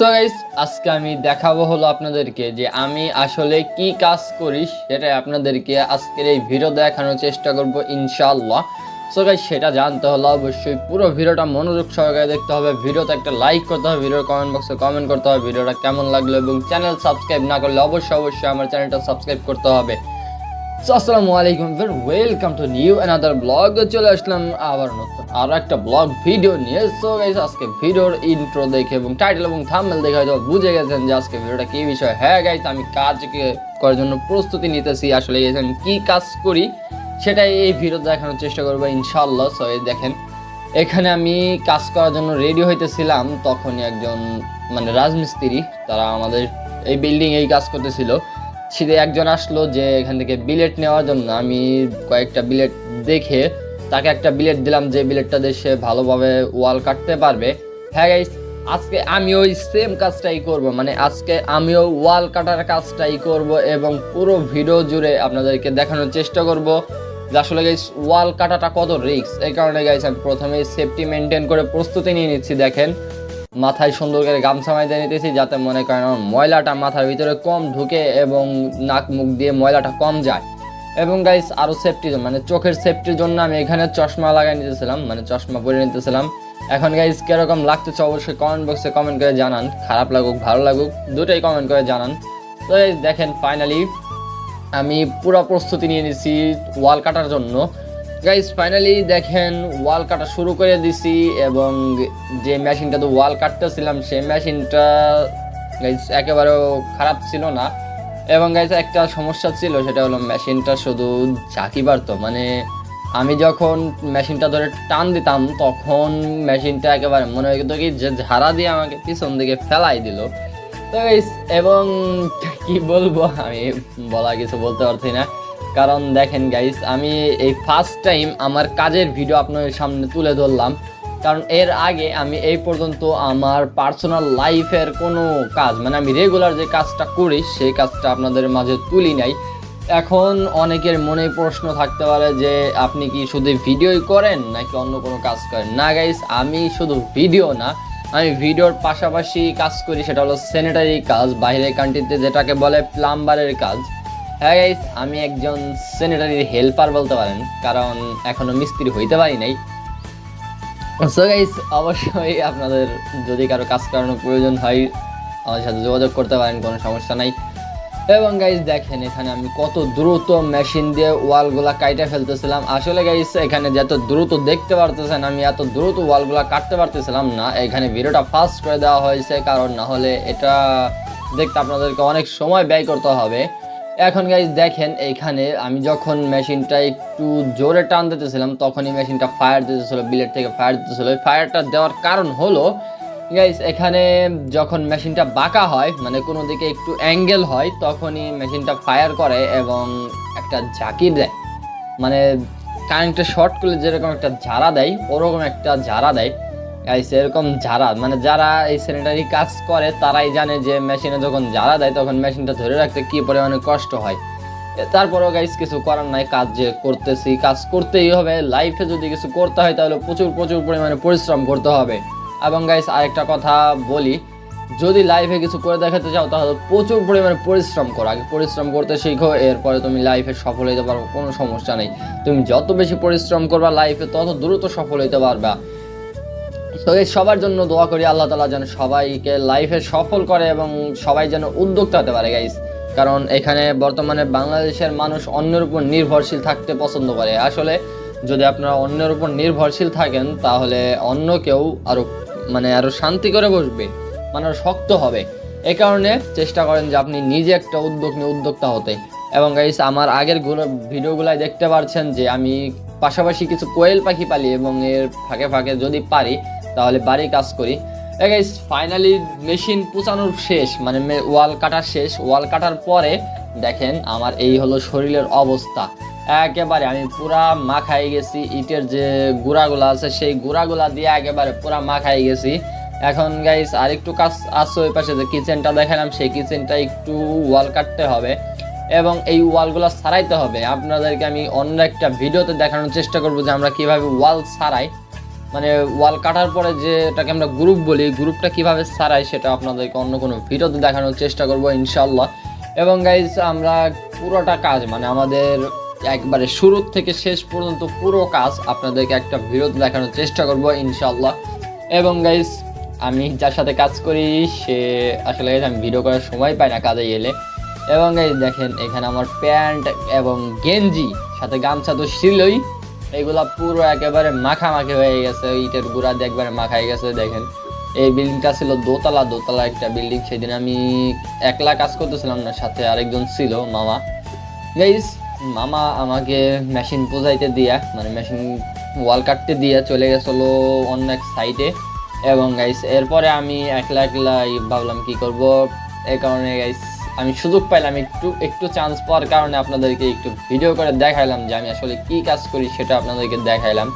So guys আজকে আমি দেখাবো হলো আপনাদেরকে যে আমি আসলে কি কাজ করি সেটাই আপনাদেরকে আজকের এই ভিডিও দেখানোর চেষ্টা করব, ইনশাআল্লাহ। সো গাইস সেটা জানতে হলে অবশ্যই পুরো ভিডিওটা মনোযোগ সহকারে দেখতে হবে। ভিডিওতে একটা লাইক করতে হবে, ভিডিওর কমেন্ট বক্সে কমেন্ট করতে হবে। ভিডিওটা কেমন লাগল এবং চ্যানেল সাবস্ক্রাইব না করলে অবশ্যই অবশ্যই আমার চ্যানেলটা সাবস্ক্রাইব করতে হবে। আসসালামু আলাইকুম ফের welcome to new another blog চলে আসলাম আবার নতুন আরও একটা ব্লগ ভিডিও নিয়ে। সো গাইস আজকে ভিডিওর ইন্ট্রো দেখে এবং টাইটেল এবং থাম্বনেল দেখে হয়তো বুঝে গেছেন যে আজকে ভিডিওটা কি বিষয়। হ্যাঁ গাইস আমি কাজকে করার জন্য প্রস্তুতি নিতেছি। আসলে আমি কি কাজ করি সেটাই এই ভিডিও দেখানোর চেষ্টা করব ইনশাল্লাহ সো এই দেখেন, এখানে আমি কাজ করার জন্য রেডি হইতেছিলাম। তখনই একজন মানে রাজমিস্ত্রি, তারা আমাদের এই বিল্ডিং এই কাজ করতেছিল। সিধে একজন আসলো যে এখান থেকে বিলেট নেওয়ার জন্য। আমি কয়েকটা বিলেট দেখে তাকে একটা বিলেট দিলাম যে বিলেটটা দিয়ে সে ভালোভাবে ওয়াল কাটতে পারবে। হ্যাঁ গাইস আজকে আমি ওই সেম কাজটাই করব। মানে আজকে আমিও ওয়াল কাটার কাজটাই করব এবং পুরো ভিডিও জুড়ে আপনাদেরকে দেখানোর চেষ্টা করব যে আসলে গাইস ওয়াল কাটাটা কত রিস্ক এই কারণে গাইস আমি প্রথমে সেফটি মেনটেন করে প্রস্তুতি নিয়ে নিচ্ছি, দেখেন। মাথায় সুন্দর করে গামছা মাইতে নিতেছি, যাতে মনে করেন আমার ময়লাটা মাথার ভিতরে কম ঢুকে এবং নাক মুখ দিয়ে ময়লাটা কম যায়। এবং গাইস আরও সেফটির মানে চোখের সেফটির জন্য আমি এখানে চশমা লাগাই নিতেছিলাম মানে চশমা পরে নিতেছিলাম। এখন গাইস কীরকম লাগতেছে অবশ্যই কমেন্ট বক্সে কমেন্ট করে জানান, খারাপ লাগুক, ভালো লাগুক, দুটোই কমেন্ট করে জানান। তো দেখেন ফাইনালি আমি পুরো প্রস্তুতি নিয়ে নিছি, ওয়াল কাটার জন্য। গাইস ফাইনালি দেখেন ওয়াল কাটা শুরু করে দিছি এবং যে মেশিনটাতে ওয়াল কাটতেছিলাম, সেই মেশিনটা গাইস একেবারেও খারাপ ছিল না। এবং গাইস একটা সমস্যা ছিল, সেটা হলো মেশিনটা শুধু ঝাঁকি পারতো মানে আমি যখন মেশিনটা ধরে টান দিতাম, তখন মেশিনটা একেবারে মনে হতো কি যে ঝাড়া দিয়ে আমাকে পিছন দিকে ফেলাই দিল। তো এবং কি বলব, আমি বলা কিছু বলতে পারছি না। কারণ দেখেন গাইস আমি এই ফার্স্ট টাইম আমার কাজের ভিডিও আপনাদের সামনে তুলে ধরলাম। কারণ এর আগে আমি এই পর্যন্ত আমার পার্সোনাল লাইফের কোনো কাজ মানে আমি রেগুলার যে কাজটা করি, সেই কাজটা আপনাদের মাঝে তুলি নাই। এখন অনেকের মনে প্রশ্ন থাকতে পারে যে, আপনি কি শুধু ভিডিওই করেন নাকি অন্য কোনো কাজ করেন? না গাইস আমি শুধু ভিডিও না, আমি ভিডিওর পাশাপাশি কাজ করি, সেটা হলো স্যানিটারি কাজ, বাইরের কান্ট্রিতে যেটাকে বলে প্লাম্বারের কাজ। হ্যাঁ গাইস আমি একজন স্যানিটারি হেল্পার বলতে পারেন, কারণ এখনও মিস্ত্রি হইতে পারি নাই। সো গাইস অবশ্যই আপনাদের যদি কারও কাজ করানোর প্রয়োজন হয় আমার সাথে যোগাযোগ করতে পারেন, কোনো সমস্যা নাই। এবং গাইস দেখেন, এখানে আমি কত দ্রুত মেশিন দিয়ে ওয়ালগুলা কাইটে ফেলতেছিলাম। আসলে গাইস এখানে যত দ্রুত দেখতে পারতেছেন, আমি এত দ্রুত ওয়ালগুলা কাটতে পারতেছিলাম না। এখানে ভিডিওটা ফাস্ট করে দেওয়া হয়েছে, কারণ না হলে এটা দেখতে আপনাদেরকে অনেক সময় ব্যয় করতে হবে। এখন গাইজ দেখেন এইখানে আমি যখন মেশিনটা একটু জোরে টান দিতেছিলাম তখনই মেশিনটা ফায়ার দিতেছিল বিলেট থেকে ফায়ার দিতেছিল। ফায়ারটা দেওয়ার কারণ হলো গাইজ এখানে যখন মেশিনটা বাঁকা হয় মানে কোনো দিকে একটু অ্যাঙ্গেল হয়, তখনই মেশিনটা ফায়ার করে এবং একটা ঝাঁকি দেয়। মানে কারেন্টে শর্ট করলে যেরকম একটা ঝাড়া দেয়, ওরকম একটা ঝাড়া দেয়। এরকম ঝাড়া মানে যারা এই স্যানিটারি কাজ করে, তারাই জানে যে মেশিনে যখন ঝাড়া দেয়, তখন মেশিনটা ধরে রাখতে কি পরিমাণে কষ্ট হয়। তারপরেও গাইস কিছু করার নাই, কাজ যে করতেছি, কাজ করতেই হবে। লাইফে যদি কিছু করতে হয়, তাহলে প্রচুর প্রচুর পরিমাণে পরিশ্রম করতে হবে। এবং গাইস আরেকটা কথা বলি, যদি লাইফে কিছু করে দেখাতে চাও, তাহলে প্রচুর পরিমাণে পরিশ্রম করো। আগে পরিশ্রম করতে শিখো, এরপরে তুমি লাইফে সফল হতে পারো কোনো সমস্যা নেই। তুমি যত বেশি পরিশ্রম করবা লাইফে তত দ্রুত সফল হতে পারবা। তো এই সবার জন্য দোয়া করি আল্লাহ তালা যেন সবাইকে লাইফে সফল করে এবং সবাই যেন উদ্যোক্তা হতে পারে গাইস কারণ এখানে বর্তমানে বাংলাদেশের মানুষ অন্যের উপর নির্ভরশীল থাকতে পছন্দ করে। আসলে যদি আপনারা অন্যের উপর নির্ভরশীল থাকেন, তাহলে অন্য কেউ আরও মানে আরও শান্তি করে বসবে মানে শক্ত হবে। এ কারণে চেষ্টা করেন যে আপনি নিজে একটা উদ্যোগ নিয়ে উদ্যোক্তা হতে। এবং গাইস আমার আগেরগুলো ভিডিওগুলাই দেখতে পারছেন যে আমি পাশাপাশি কিছু কোয়েল পাখি পালি এবং এর ফাঁকে ফাঁকে যদি পারি তাহলে বাড়ি কাজ করি। গাইস ফাইনালি মেশিন পুচানোর শেষ মানে ওয়াল কাটার শেষ। ওয়াল কাটার পরে দেখেন আমার এই হলো শরীরের অবস্থা। একেবারে আমি পুরা মাখাই গেছি, ইটের যে গুঁড়াগুলো আছে, সেই গুঁড়াগুলা দিয়ে একেবারে পুরা মাখাই গেছি। এখন গাইস আরেকটু কাজ আছে ওই পাশে, যে কিচেনটা দেখালাম, সেই কিচেনটা একটু ওয়াল কাটতে হবে। এবং এই ওয়ালগুলো সারাইতে হবে। আপনাদেরকে আমি অন্য একটা ভিডিওতে দেখানোর চেষ্টা করব যে আমরা কীভাবে ওয়াল সারাই মানে ওয়াল কাটার পরে যে এটাকে আমরা গ্রুপ বলি গ্রুপটা কীভাবে সারাই সেটা আপনাদেরকে অন্য কোনো ভিডিওতে দেখানোর চেষ্টা করব ইনশাল্লাহ এবং গাইজ আমরা পুরোটা কাজ মানে আমাদের একবারে শুরু থেকে শেষ পর্যন্ত পুরো কাজ আপনাদেরকে একটা ভিডিওতে দেখানোর চেষ্টা করব ইনশাল্লাহ এবং গাইজ আমি যার সাথে কাজ করি, সে আসলে আমি ভিডিও করার সময় পাই না কাজে এলে এবং এই দেখেন, এখানে আমার প্যান্ট এবং গেঞ্জি, সাথে গামছা তো ছিলই। এগুলা পুরো একেবারে মাখামাখি হয়ে গেছে, ইটের গুঁড়া দিয়ে একবারে মাখাই গেছে, দেখেন। এই বিল্ডিংটা ছিল দোতলা দোতলা একটা বিল্ডিং, সেদিন আমি একলা কাজ করতেছিলাম না, সাথে আরেকজন ছিল, মামা। গাইস মামা আমাকে মেশিন পোজাইতে দিয়া মানে মেশিন ওয়াল কাটতে দিয়া চলে গেছিল অন্য এক সাইডে এবং গাইস এরপরে আমি একলা একলা ভাবলাম কি করব এই কারণে গাইস আমি সুযোগ পাইলাম একটু একটু চান্স পাওয়ার কারণে আপনাদেরকে একটু ভিডিও করে দেখাইলাম যে আমি আসলে কি কাজ করি সেটা আপনাদেরকে দেখাইলাম।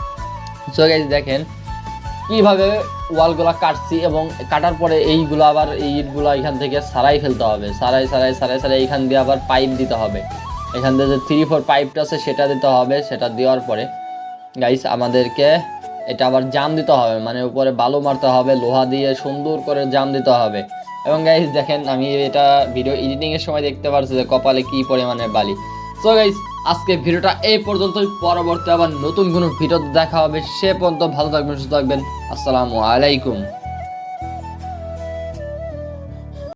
সো গাইস দেখেন, কীভাবে ওয়ালগুলো কাটছি এবং কাটার পরে এইগুলো আবার এই ইটগুলো এখান থেকে সারাই ফেলতে হবে। সারাই সারাই সারাই সারাই এখান দিয়ে আবার পাইপ দিতে হবে। এখান থেকে যে থ্রি ফোর পাইপটা আছে সেটা দিতে হবে, সেটা দেওয়ার পরে গাইস আমাদেরকে এটা আবার জাম দিতে হবে। মানে উপরে বালু মারতে হবে, লোহা দিয়ে সুন্দর করে জাম দিতে হবে। এবং গাইজ দেখেন আমি এটা ভিডিও এডিটিং এর সময় দেখতে পারছি যে কপালে কি পরিমাণে বালি। সো গাইজ আজকে ভিডিওটা এই পর্যন্ত পরবর্তী আবার নতুন কোনো ভিডিও দেখা হবে। সে পর্যন্ত ভালো থাকবেন, সুস্থ থাকবেন। আসসালামু আলাইকুম।